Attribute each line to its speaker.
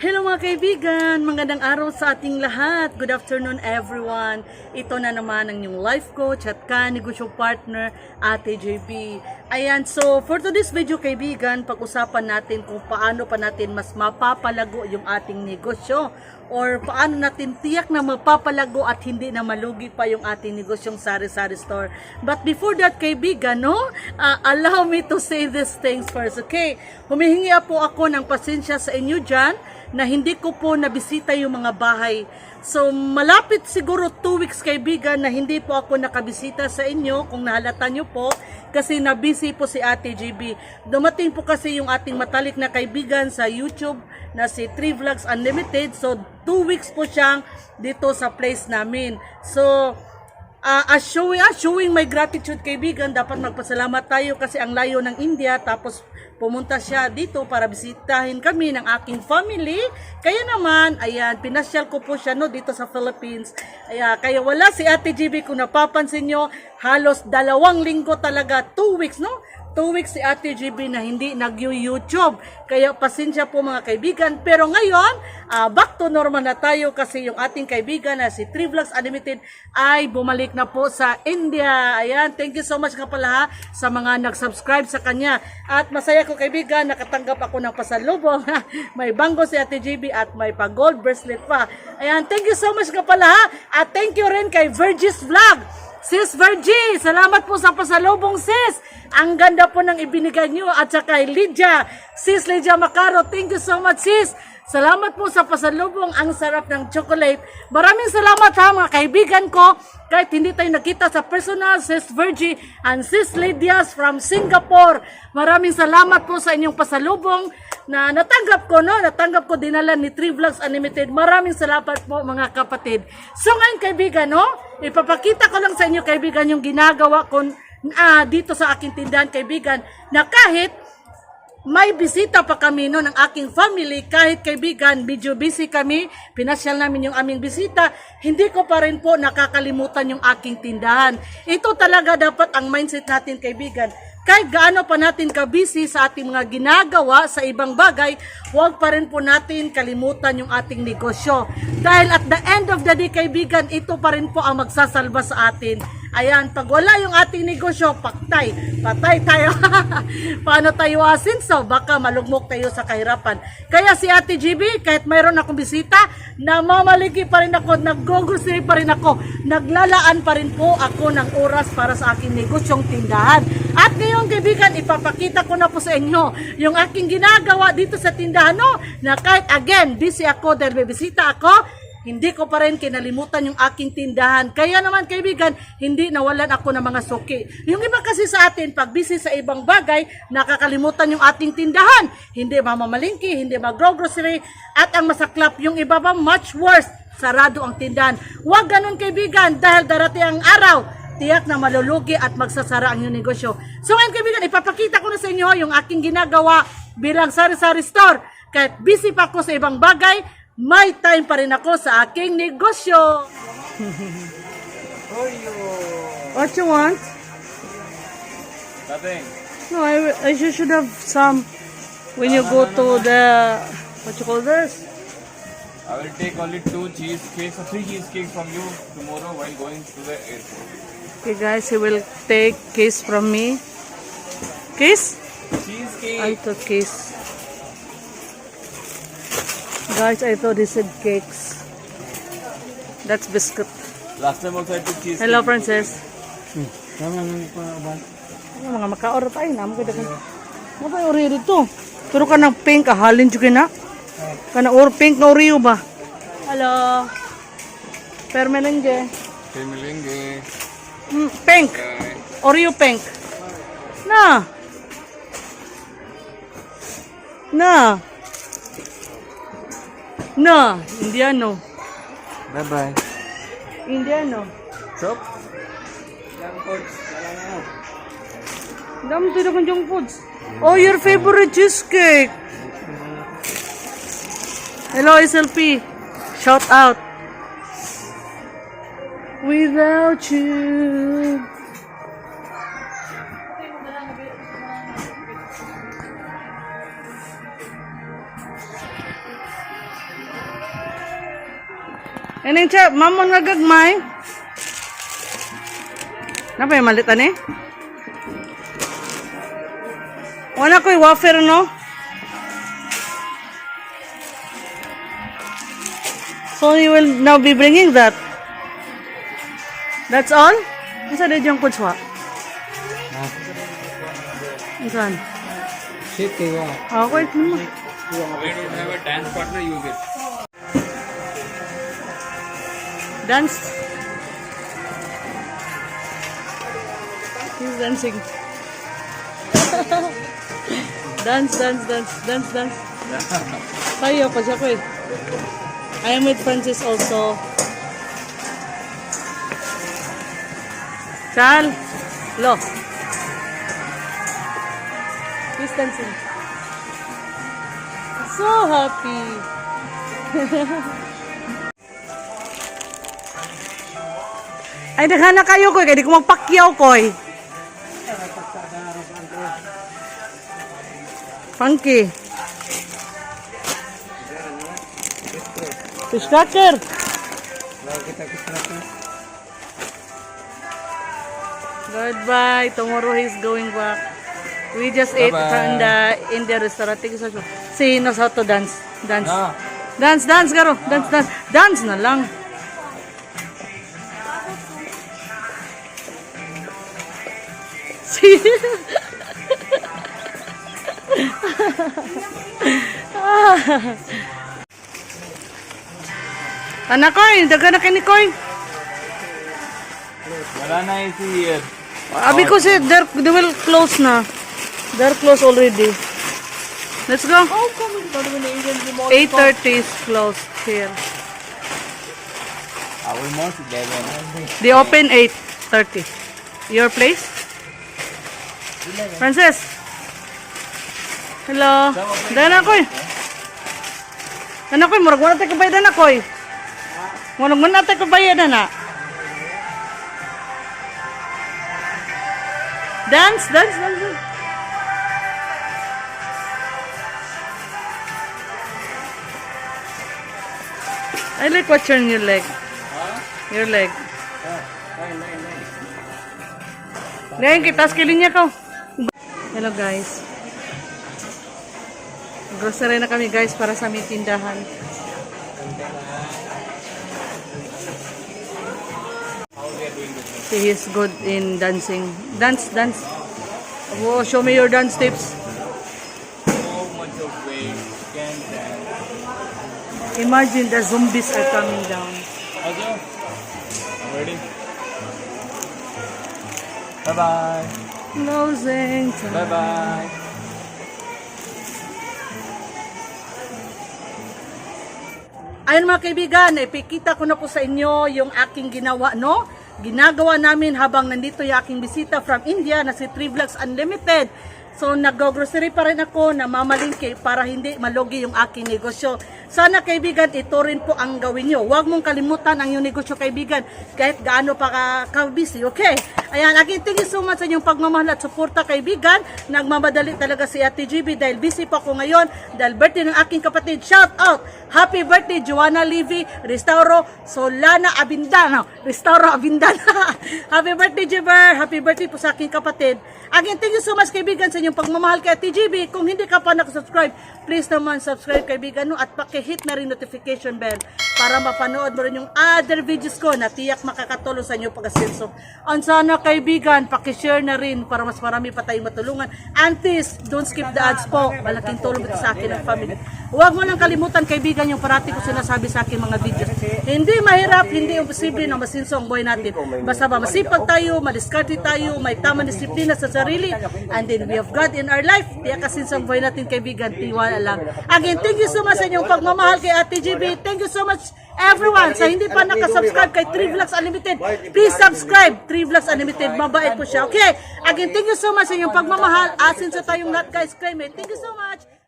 Speaker 1: Hello mga kaibigan! Magandang araw sa ating lahat. Good afternoon everyone. Ito na naman ang inyong life coach at ka-negosyo partner, Ate JB. Ayan, so for today's video kaibigan, pag-usapan natin kung paano pa natin mas mapapalago yung ating negosyo or paano natin tiyak na mapapalago at hindi na malugi pa yung ating negosyong sari-sari store. But before that kaibigan, no, uh, allow me to say these things first, okay? Humihingi po ako ng pasensya sa inyo dyan na hindi ko po nabisita yung mga bahay. So, malapit siguro 2 weeks kaibigan na hindi po ako nakabisita sa inyo kung nahalata nyo po kasi nabisi po si Ate GB. Dumating po kasi yung ating matalik na kaibigan sa YouTube na si 3 Vlogs Unlimited. So, 2 weeks po siyang dito sa place namin. So, Ah, as showing, ah, showing my gratitude kaibigan, dapat magpasalamat tayo kasi ang layo ng India tapos pumunta siya dito para bisitahin kami ng aking family. Kaya naman, ayan, pinasyal ko po siya no dito sa Philippines. Ayan, kaya wala si Ate GB kung napapansin nyo, halos dalawang linggo talaga, two weeks no? Two weeks si Ate GB na hindi nag-YouTube. Kaya pasensya po mga kaibigan. Pero ngayon, ah, back to normal na tayo kasi yung ating kaibigan na si 3 Vlogs Unlimited ay bumalik na po sa India. Ayan, thank you so much nga pala ha, sa mga nag-subscribe sa kanya. At masaya ko kaibigan, nakatanggap ako ng pasalubong. may banggo si Ate GB at may pa-gold bracelet pa. Ayan, thank you so much nga pala ha. At thank you rin kay Virgis Vlog. Sis Virgie, salamat po sa pasalubong sis. Ang ganda po ng ibinigay niyo at saka kay Lydia. Sis Lydia Macaro, thank you so much sis. Salamat po sa pasalubong. Ang sarap ng chocolate. Maraming salamat ha mga kaibigan ko. Kahit hindi tayo nakita sa personal, Sis Virgie and Sis Lydias from Singapore. Maraming salamat po sa inyong pasalubong na natanggap ko, no? Natanggap ko dinala ni 3 Vlogs Unlimited. Maraming salamat po mga kapatid. So ngayon kaibigan, no? Ipapakita ko lang sa inyo kaibigan yung ginagawa ko ah, dito sa aking tindahan kaibigan na kahit may bisita pa kami no ng aking family kahit kaibigan medyo busy kami pinasyal namin yung aming bisita hindi ko pa rin po nakakalimutan yung aking tindahan ito talaga dapat ang mindset natin kaibigan kahit gaano pa natin kabisi sa ating mga ginagawa sa ibang bagay, huwag pa rin po natin kalimutan yung ating negosyo. Dahil at the end of the day, kaibigan, ito pa rin po ang magsasalba sa atin. Ayan, pag wala yung ating negosyo, paktay, patay tayo. Paano tayo asinso? Baka malugmok tayo sa kahirapan. Kaya si Ate GB, kahit mayroon akong bisita, namamaligi pa rin ako, nag-grocery pa rin ako, naglalaan pa rin po ako ng oras para sa aking negosyong tindahan. At ngayon kaibigan, ipapakita ko na po sa inyo yung aking ginagawa dito sa tindahan, no? Na kahit again, busy ako dahil may bisita ako, hindi ko pa rin kinalimutan yung aking tindahan. Kaya naman kaibigan, hindi nawalan ako ng mga suki. Yung iba kasi sa atin, pag busy sa ibang bagay, nakakalimutan yung ating tindahan. Hindi mamamalingki, hindi mag-grocery, at ang masaklap, yung iba pa much worse, sarado ang tindahan. Huwag ganun kaibigan, dahil darating ang araw, tiyak na malulugi at magsasara ang iyong negosyo. So ngayon kaibigan, ipapakita ko na sa inyo yung aking ginagawa bilang sari-sari store. Kahit busy pa ako sa ibang bagay, may time pa rin ako sa aking negosyo. Oh. What you want?
Speaker 2: Nothing.
Speaker 1: No, I, I should should have some when you go to the, what you call this?
Speaker 2: I will take only two cheesecakes or three cheesecakes from you tomorrow while going to the airport.
Speaker 1: Okay guys, he will take kiss from me. Kiss?
Speaker 2: Cheesecake.
Speaker 1: I thought kiss. Guys, I thought he said cakes. That's biscuit.
Speaker 2: Last time also I took cheesecake.
Speaker 1: Hello, princess.
Speaker 3: Ba?
Speaker 1: Ano mga makaor tayo na kita. Ano ba yung ori dito? Pero ka ng pink, kahalin juga na. Kana or pink na oriyo ba? Hello. Permenenge.
Speaker 2: Pemilinge.
Speaker 1: Mm, pink. Oreo pink. Na. Na. Na. Indiano.
Speaker 2: Bye bye.
Speaker 1: Indiano.
Speaker 2: Shop.
Speaker 1: Dami tayo ng junk foods. Oh, your favorite cheesecake. Hello, SLP. Shout out. Without you. Ining siya, mamon nga gagmay. Napa yung malitan eh? Wala ko'y wafer, no? So you will now be bringing that. That's all? Isa din yung kutswa. Isan?
Speaker 3: Wow.
Speaker 1: Ah, wait mo.
Speaker 2: We don't have a dance partner, you get.
Speaker 1: Dance. He's dancing. dance, dance, dance, dance, dance. Tayo pa siya ko eh. I am with Francis also. Chal. Lo. He's dancing. So happy. Ay, daghan na kayo, koy. Kaya di ko magpakyaw, koy. Funky. Fish cracker. Goodbye. Tomorrow he's going back. We just ate from the Indian restaurant. Thank you so much. Si knows how to dance. Dance.
Speaker 2: Na.
Speaker 1: Dance, dance, garo. Dance, dance. Dance na lang. Si... Anak koy, daga na kay ni koy.
Speaker 2: Wala na AC here.
Speaker 1: Abi ko si they're, they will close na. They're closed already. Let's go.
Speaker 2: How come it's not even Asian mall?
Speaker 1: 8.30 is closed here.
Speaker 2: Almost 11.
Speaker 1: They open 8.30. Your place? Francis? Hello? Dana koy. Dana koy, murag wala tayo kabayad na koy. Murag wala tayo kabayad na. Dance, dance, dance. dance. I like watching your leg. Your leg. Ngayon, kitas kilin niya ko. Hello guys. Grocery na kami guys para sa aming tindahan. He is good in dancing. Dance, dance. Oh, show me your dance tips. Imagine the zombies are coming down.
Speaker 2: Ready. Bye bye.
Speaker 1: Closing time.
Speaker 2: Bye bye.
Speaker 1: Ayun mga kaibigan, ipikita ko na po sa inyo yung aking ginawa, no? Ginagawa namin habang nandito yung aking bisita from India na si Three Vlogs Unlimited. So nag-grocery pa rin ako na mamalingki para hindi malugi yung aking negosyo. Sana kaibigan, ito rin po ang gawin nyo. Huwag mong kalimutan ang iyong negosyo kaibigan kahit gaano pa ka, ka busy, okay? Ayan, again, thank you so much sa inyong pagmamahal at suporta kaibigan. Nagmamadali talaga si Ate GB dahil busy pa ako ngayon dahil birthday ng aking kapatid. Shout out! Happy birthday, Joanna Levy, Restauro, Solana Abindana. Restauro Abindana. Happy birthday, Jiber. Happy birthday po sa aking kapatid. Again, thank you so much kaibigan sa inyong pagmamahal kay Ate GB. Kung hindi ka pa nakasubscribe, please naman subscribe kaibigan no, at pakihit na rin notification bell para mapanood mo rin yung other videos ko na tiyak makakatulong sa inyo pag-asenso. On sana kaibigan, pakishare na rin para mas marami pa tayong matulungan. Aunties, don't skip the ads po. Malaking tulong ito sa akin at family. Huwag mo nang kalimutan kaibigan yung parati ko sinasabi sa aking mga videos. Hindi mahirap, hindi imposible na masinso ang buhay natin. Basta ba masipag tayo, madiskarte tayo, may tamang disiplina sa sarili, and then we have God in our life. Tiyak kasinso ang buhay natin kaibigan, tiwala lang. Again, thank you so much sa inyong pagmamahal kay Ate GB. Thank you so much everyone sa hindi pa nakasubscribe kay 3 Vlogs Unlimited. Please subscribe 3 Vlogs Unlimited. Mabait po siya. Okay? Again, thank you so much sa inyong pagmamahal. Asin sa tayong lahat guys. Claim it. Thank you so much.